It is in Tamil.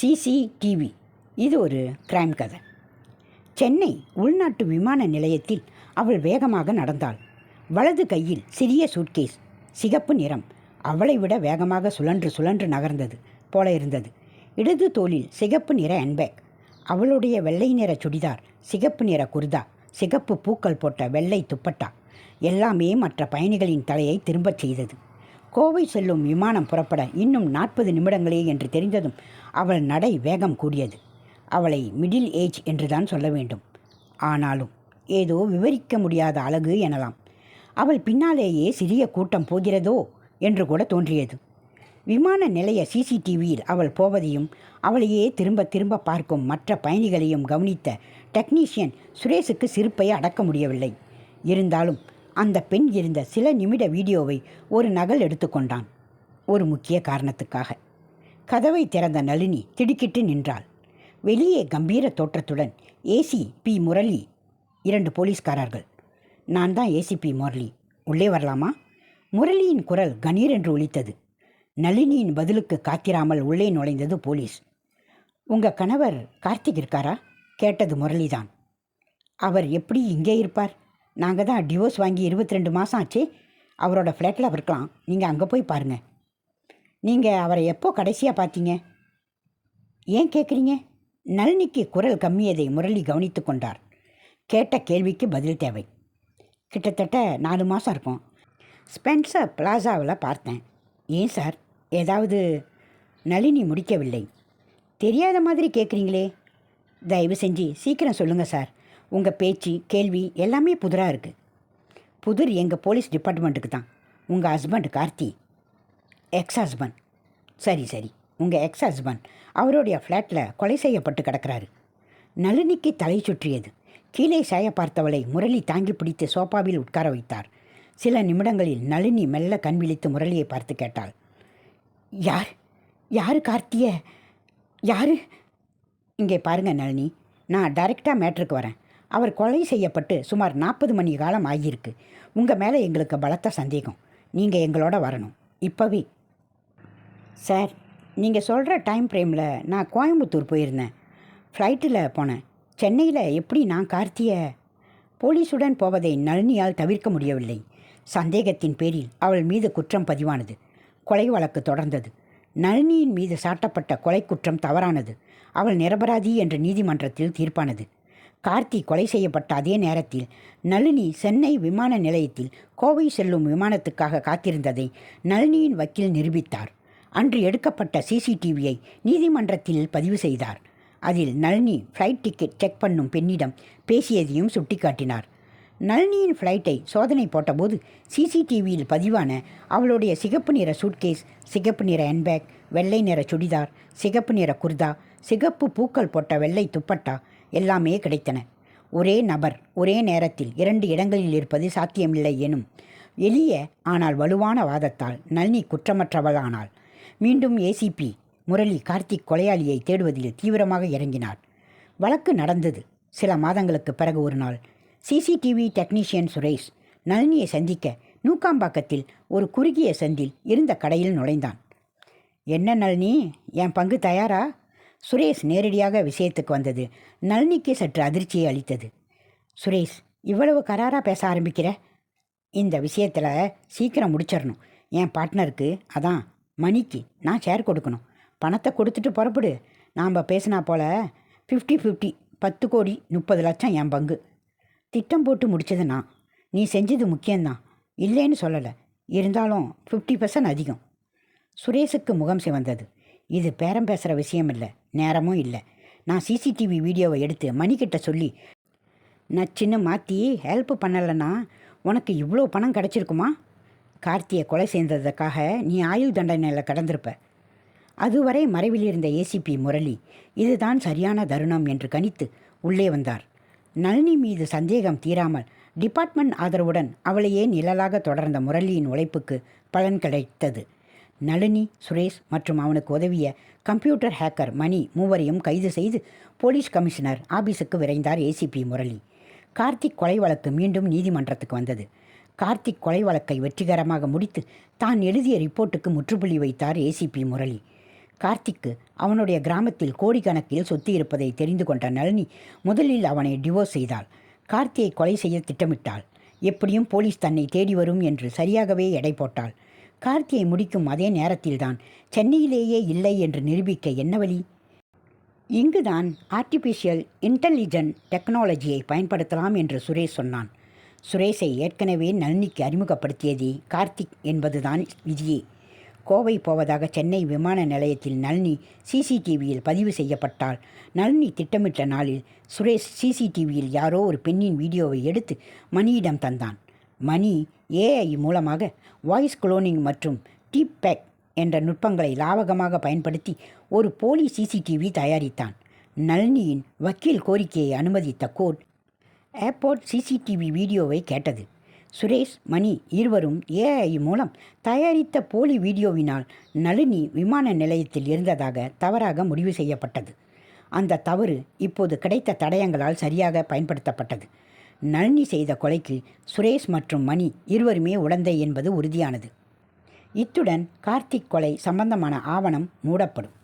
சிசிடிவி. இது ஒரு கிரைம் கதை. சென்னை உள்நாட்டு விமான நிலையத்தில் அவள் வேகமாக நடந்தாள். வலது கையில் சிறிய சூட்கேஸ் சிகப்பு நிறம் அவளை விட வேகமாக சுழன்று சுழன்று நகர்ந்தது போல இருந்தது. இடது தோளில் சிகப்பு நிற ஹேண்ட்பேக் அவளுடைய வெள்ளை நிற சுடிதார் சிகப்பு நிற குர்தா சிகப்பு பூக்கள் போட்ட வெள்ளை துப்பட்டா எல்லாமே மற்ற பயணிகளின் தலையை திரும்பச் செய்தது. கோவை செல்லும் விமானம் புறப்பட இன்னும் நாற்பது நிமிடங்களே என்று தெரிந்ததும் அவள் நடை வேகம் கூடியது. அவளை மிடில் ஏஜ் என்றுதான் சொல்ல வேண்டும். ஆனாலும் ஏதோ விவரிக்க முடியாத அழகு எனலாம். அவள் பின்னாலேயே சிறிய கூட்டம் போகிறதோ என்று கூட தோன்றியது. விமான நிலைய சிசிடிவியில் அவள் போவதையும் அவளையே திரும்ப திரும்ப பார்க்கும் மற்ற பயணிகளையும் கவனித்த டெக்னீஷியன் சுரேஷுக்கு சிரிப்பை அடக்க முடியவில்லை. இருந்தாலும் அந்த பெண் இருந்த சில நிமிட வீடியோவை ஒரு நகல் எடுத்துக்கொண்டான் ஒரு முக்கிய காரணத்துக்காக. கதவை திறந்த நளினி திடுக்கிட்டு நின்றாள். வெளியே கம்பீர தோற்றத்துடன் ஏசி பி முரளி இரண்டு போலீஸ்காரர்கள். நான் தான் ஏசிபி முரளி. உள்ளே வரலாமா? முரளியின் குரல் கணீர் என்று ஒலித்தது. நளினியின் பதிலுக்கு காத்திராமல் உள்ளே நுழைந்தது போலீஸ். உங்கள் கணவர் கார்த்திக் இருக்காரா? கேட்டது முரளிதான். அவர் எப்படி இங்கே இருப்பார்? நாங்கள் தான் டிவோர்ஸ் வாங்கி இருபத்தி ரெண்டு மாதம் ஆச்சு. அவரோட ஃப்ளாட்டில் இருக்கலாம். நீங்கள் அங்கே போய் பாருங்கள் நீங்கள் அவரை எப்போ கடைசியாக பார்த்தீங்க? ஏன் கேட்குறீங்க நளினிக்கு குரல் கம்மியதை முரளி கவனித்து கொண்டார். கேட்ட கேள்விக்கு பதில் தேவை. கிட்டத்தட்ட நாலு மாதம் இருக்கும். ஸ்பென்சர் பிளாசாவில் பார்த்தேன். ஏன் சார்? ஏதாவது நளினி முடிக்கவில்லை. தெரியாத மாதிரி கேட்குறீங்களே தயவு செஞ்சு சீக்கிரம் சொல்லுங்கள் சார். உங்கள் பேச்சு கேள்வி எல்லாமே புதிராக இருக்குது புதிர் எங்கள் போலீஸ் டிபார்ட்மெண்ட்டுக்கு தான். உங்கள் ஹஸ்பண்ட் கார்த்தி. எக்ஸ் ஹஸ்பண்ட் சரி சரி. உங்கள் எக்ஸ் ஹஸ்பண்ட் அவருடைய ஃப்ளாட்டில் கொலை செய்யப்பட்டு கிடக்கிறாரு. நளினிக்கு தலை சுற்றியது. கீழே சாய பார்த்தவளை முரளி தாங்கி பிடித்து சோபாவில் உட்கார வைத்தார். சில நிமிடங்களில் நளினி மெல்ல கண் விழித்து முரளியை பார்த்து கேட்டாள். யார்? யார் கார்த்திய? யார்? இங்கே பாருங்க நளினி. நான் டைரெக்டாக மேட்ருக்கு வரேன். அவர் கொலை செய்யப்பட்டு சுமார் நாற்பது மணி காலம் ஆகியிருக்கு. உங்கள் மேலே எங்களுக்கு பலத்த சந்தேகம். நீங்கள் எங்களோட வரணும். இப்போவே சார் நீங்கள் சொல்கிற டைம் ஃப்ரேமில் நான் கோயம்புத்தூர் போயிருந்தேன். ஃப்ளைட்டில் போனேன். சென்னையில் எப்படி நான் கார்த்திய? போலீஸுடன் போவதை நளினியால் தவிர்க்க முடியவில்லை. சந்தேகத்தின் பேரில் அவள் மீது குற்றம் பதிவானது. கொலை வழக்கு தொடர்ந்தது. நளினியின் மீது சாட்டப்பட்ட கொலை குற்றம் தவறானது. அவள் நிரபராதி என்ற நீதிமன்றத்தில் தீர்ப்பானது. கார்த்தி கொலை செய்யப்பட்ட அதே நேரத்தில் நளினி சென்னை விமான நிலையத்தில் கோவை செல்லும் விமானத்துக்காக காத்திருந்ததை நளினியின் வக்கீல் நிரூபித்தார். அன்று எடுக்கப்பட்ட சிசிடிவியை நீதிமன்றத்தில் பதிவு செய்தார். அதில் நளினி ஃப்ளைட் டிக்கெட் செக் பண்ணும் பெண்ணிடம் பேசியதையும் சுட்டிக்காட்டினார். நளினியின் ஃப்ளைட்டை சோதனை போட்டபோது சிசிடிவியில் பதிவான அவளுடைய சிகப்பு நிற சூட்கேஸ் சிகப்பு நிற ஹேண்ட்பேக் வெள்ளை நிற சுடிதார் சிகப்பு நிற குர்தா சிகப்பு பூக்கள் போட்ட வெள்ளை துப்பட்டா எல்லாமே கிடைத்தன. ஒரே நபர் ஒரே நேரத்தில் இரண்டு இடங்களில் இருப்பது சாத்தியமில்லை எனும் எளிய ஆனால் வலுவான வாதத்தால் நளினி குற்றமற்றவளானாள். மீண்டும் ஏசிபி முரளி கார்த்திக் கொலையாளியை தேடுவதில் தீவிரமாக இறங்கினார். வழக்கு நடந்தது. சில மாதங்களுக்கு பிறகு ஒரு நாள் சிசிடிவி டெக்னீஷியன் சுரேஷ் நளினியை சந்திக்க நூக்காம்பாக்கத்தில் ஒரு குறுகிய சந்தில் இருந்த கடையில் நுழைந்தான். என்ன நளினி என் பங்கு தயாரா? சுரேஷ் நேரடியாக விஷயத்துக்கு வந்தது. நளினிக்கு சற்று அதிர்ச்சியை அளித்தது. சுரேஷ் இவ்வளவு கராராக பேச ஆரம்பிக்கிற? இந்த விஷயத்தில் சீக்கிரம் முடிச்சிடணும் என் பார்ட்னருக்கு அதான் மணிக்கு நான் ஷேர் கொடுக்கணும். பணத்தை கொடுத்துட்டு புறப்படு. நாம் பேசினா போல ஃபிஃப்டி ஃபிஃப்டி பத்து கோடி முப்பது லட்சம் என் பங்கு. திட்டம் போட்டு முடிச்சது நான் நீ செஞ்சது முக்கியம்தான். இல்லைன்னு சொல்லலை. இருந்தாலும் ஃபிஃப்டி பர்சன்ட் அதிகம். சுரேஷுக்கு முகம் சிவந்தது. இது பேரம் பேசுகிற விஷயம் இல்லை. நேரமும் இல்லை. நான் சிசிடிவி வீடியோவை எடுத்து மணிக்கிட்ட சொல்லி நச்சுன்னு மாற்றி ஹெல்ப் பண்ணலைன்னா உனக்கு இவ்வளோ பணம் கிடச்சிருக்குமா? கார்த்தியை கொலை செய்ததுக்காக நீ ஆயுள் தண்டனையில் கடந்திருப்ப. அதுவரை மறைவில் இருந்த ஏசிபி முரளி இதுதான் சரியான தருணம் என்று கணித்து உள்ளே வந்தார். நளினி மீது சந்தேகம் தீராமல் டிபார்ட்மெண்ட் ஆதரவுடன் அவளையே நிழலாக தொடர்ந்த முரளியின் உழைப்புக்கு பலன் கிடைத்தது. நளினி சுரேஷ் மற்றும் அவனுக்கு உதவிய கம்ப்யூட்டர் ஹேக்கர் மணி மூவரையும் கைது செய்து போலீஸ் கமிஷனர் ஆபீஸுக்கு விரைந்தார் ஏசிபி முரளி. கார்த்திக் கொலை வழக்கு மீண்டும் நீதிமன்றத்துக்கு வந்தது. கார்த்திக் கொலை வழக்கை வெற்றிகரமாக முடித்து தான் எழுதிய ரிப்போர்ட்டுக்கு முற்றுப்புள்ளி வைத்தார் ஏசிபி முரளி. கார்த்திக்கு அவனுடைய கிராமத்தில் கோடிக்கணக்கில் சொத்து இருப்பதை தெரிந்து கொண்ட நளினி முதலில் அவனை டிவோர்ஸ் செய்தாள். கார்த்தியை கொலை செய்ய திட்டமிட்டாள். எப்படியும் போலீஸ் தன்னை தேடி வரும் என்று சரியாகவே எடை போட்டாள். கார்த்தியை முடிக்கும் அதே நேரத்தில்தான் சென்னையிலேயே இல்லை என்று நிரூபிக்க என்ன வழி? இங்குதான் ஆர்டிஃபிஷியல் இன்டெலிஜென்ட் டெக்னாலஜியை பயன்படுத்தலாம் என்று சுரேஷ் சொன்னான். சுரேஷை ஏற்கனவே நளினிக்கு அறிமுகப்படுத்தியதே கார்த்திக் என்பதுதான் விதியே. கோவை போவதாக சென்னை விமான நிலையத்தில் நளினி சிசிடிவியில் பதிவு செய்யப்பட்டால் நளினி திட்டமிட்ட நாளில் சுரேஷ் சிசிடிவியில் யாரோ ஒரு பெண்ணின் வீடியோவை எடுத்து மணியிடம் தந்தான். மணி ஏஐ மூலமாக வாய்ஸ் குளோனிங் மற்றும் டீப் பேக் என்ற நுட்பங்களை லாவகமாக பயன்படுத்தி ஒரு போலி சிசிடிவி தயாரித்தான். நளினியின் வக்கீல் கோரிக்கையை அனுமதித்த கோர்ட் ஏர்போர்ட் சிசிடிவி வீடியோவை கேட்டது. சுரேஷ் மணி இருவரும் ஏஐ மூலம் தயாரித்த போலி வீடியோவினால் நளினி விமான நிலையத்தில் இருந்ததாக தவறாக முடிவு செய்யப்பட்டது. அந்த தவறு இப்போது கிடைத்த தடயங்களால் சரியாக பயன்படுத்தப்பட்டது. நளினி செய்த கொலைக்கு சுரேஷ் மற்றும் மணி இருவருமே உடந்தை என்பது உறுதியானது. இத்துடன் கார்த்திக் கொலை சம்பந்தமான ஆவணம் மூடப்படும்.